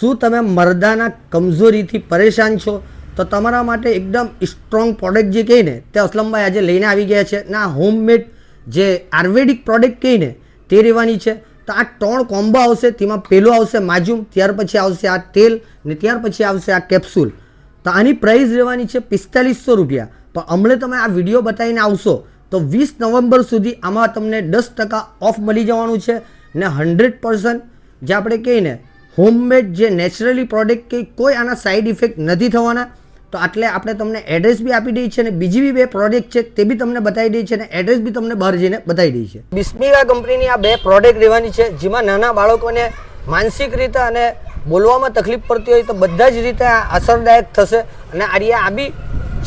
શું તમે મરદાના કમજોરીથી પરેશાન છો? તો તમારા માટે એકદમ સ્ટ્રોંગ પ્રોડક્ટ જે કહીને તે અસલમભાઈ આજે લઈને આવી ગયા છે. ને હોમમેડ જે આયુર્વેદિક પ્રોડક્ટ કહીને તે રહેવાની છે. તો આ ત્રણ કોમ્બો આવશે, તેમાં પહેલું આવશે માજુમ, ત્યાર પછી આવશે આ તેલ, ને ત્યાર પછી આવશે આ કેપ્સ્યુલ તો આની પ્રાઇસ રહેવાની છે પિસ્તાલીસો રૂપિયા. પણ હમણાં તમે આ વીડિયો બતાવીને આવશો, તો વીસ નવેમ્બર સુધી આમાં તમને દસ ટકા ઓફ મળી જવાનું છે. ને હંડ્રેડ પર્સન્ટ જે આપણે કહીએ ને હોમમેડ જે નેચરલી પ્રોડક્ટ કે કોઈ આના સાઈડ ઇફેક્ટ નથી થવાના, તો આટલે આપણે તમને એડ્રેસ બી આપી દઈએ છીએ અને બીજી બી બે પ્રોડક્ટ છે તે બી તમને બતાવી દઈએ છીએ અને એડ્રેસ બી તમને બહાર જઈને બતાવી દઈએ છે. બિસ્મિલા કંપનીની આ બે પ્રોડક્ટ રહેવાની છે, જેમાં નાના બાળકોને માનસિક રીતે અને બોલવામાં તકલીફ પડતી હોય તો બધા જ રીતે અસરદાયક થશે. અને આ આ બી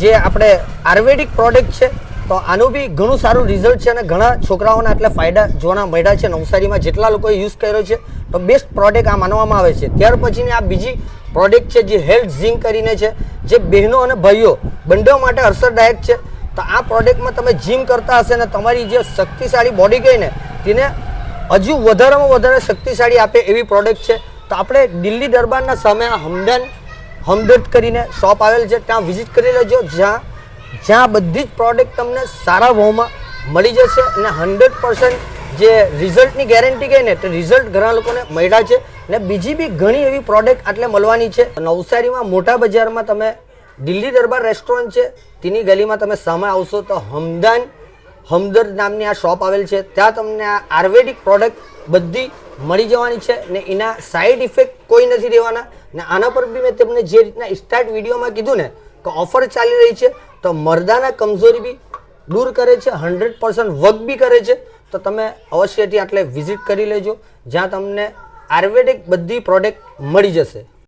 જે આપણે આયુર્વેદિક પ્રોડક્ટ છે તો આનું બી ઘણું સારું રિઝલ્ટ છે અને ઘણા છોકરાઓના એટલે ફાયદા જોવા મળ્યા છે. નવસારીમાં જેટલા લોકોએ યુઝ કર્યો છે, તો બેસ્ટ પ્રોડક્ટ આ માનવામાં આવે છે. ત્યાર પછીની આ બીજી પ્રોડક્ટ છે જે હેલ્થ ઝિંક કરીને છે, જે બહેનો અને ભાઈઓ બંને માટે અસરદાયક છે. તો આ પ્રોડક્ટમાં તમે જીમ કરતા હશે ને તમારી જે શક્તિશાળી બોડી કહીને તેને હજુ વધારેમાં વધારે શક્તિશાળી આપે એવી પ્રોડક્ટ છે. તો આપણે દિલ્હી દરબારના સામે હમદન, હમદર્દ કરીને શોપ આવેલ છે. ત્યાં વિઝિટ કરી લેજો જ્યાં જ્યાં બધી જ પ્રોડક્ટ તમને સારા ભાવમાં મળી જશે અને હંડ્રેડ પર્સન્ટ જે રિઝલ્ટની ગેરંટી કહે ને, તે રિઝલ્ટ ઘણા લોકોને મળ્યા છે ને બીજી બી ઘણી એવી પ્રોડક્ટ આટલે મળવાની છે. નવસારીમાં મોટા બજારમાં તમે દિલ્હી દરબાર રેસ્ટોરન્ટ છે, તેની ગલીમાં તમે સામે આવશો તો હમદાન હમદર્દ નામની આ શોપ આવેલ છે. ત્યાં તમને આ આયુર્વેદિક પ્રોડક્ટ બધી મળી જવાની છે ને એના સાઈડ ઇફેક્ટ કોઈ નથી રહેવાના. ને આના પર બી મેં તમને જે રીતના સ્ટાર્ટ વિડીયોમાં કીધું ને, કે ઓફર ચાલી રહી છે. તો મર્દાના કમજોરી બી દૂર કરે છે હંડ્રેડ પર્સન્ટ વર્ક બી કરે છે. તો તમે અવશ્યથી આટલે વિઝિટ કરી લેજો, જ્યાં તમને આયુર્વેદિક બધી પ્રોડક્ટ મળી જશે.